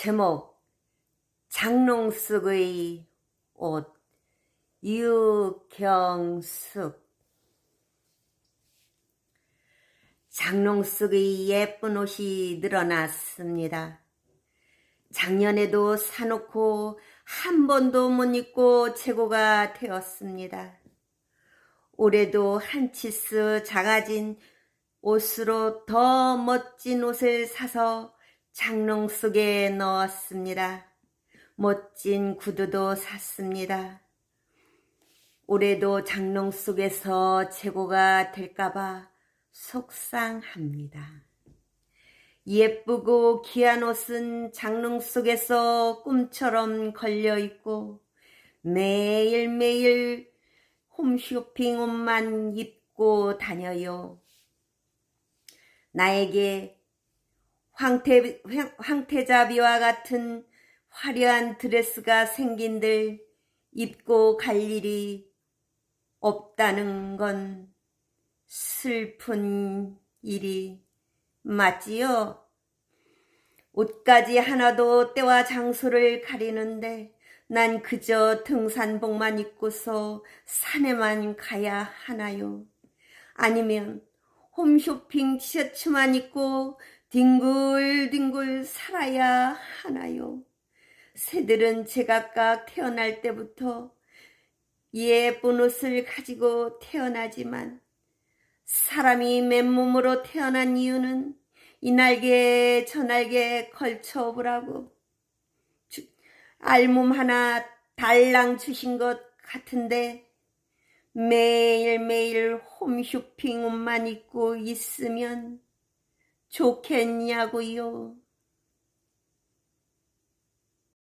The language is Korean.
제목 장롱숙의 옷 유경숙 장롱숙의 예쁜 옷이 늘어났습니다. 작년에도 사놓고 한 번도 못 입고 재고가 되었습니다. 올해도 한 치스 작아진 옷으로 더 멋진 옷을 사서 장롱 속에 넣었습니다. 멋진 구두도 샀습니다. 올해도 장롱 속에서 재고가 될까봐 속상합니다. 예쁘고 귀한 옷은 장롱 속에서 꿈처럼 걸려 있고 매일매일 홈쇼핑 옷만 입고 다녀요. 나에게 황태, 황- 황태자비와 같은 화려한 드레스가 생긴들 입고 갈 일이 없다는 건 슬픈 일이 맞지요? 옷까지 하나도 때와 장소를 가리는데 난 그저 등산복만 입고서 산에만 가야 하나요? 아니면 홈쇼핑 티셔츠만 입고 뒹굴뒹굴 살아야 하나요? 새들은 제각각 태어날 때부터 예쁜 옷을 가지고 태어나지만 사람이 맨몸으로 태어난 이유는 이 날개 저 날개 걸쳐 보라고 알몸 하나 달랑 주신 것 같은데 매일매일 홈쇼핑 옷만 입고 있으면 좋겠냐고요.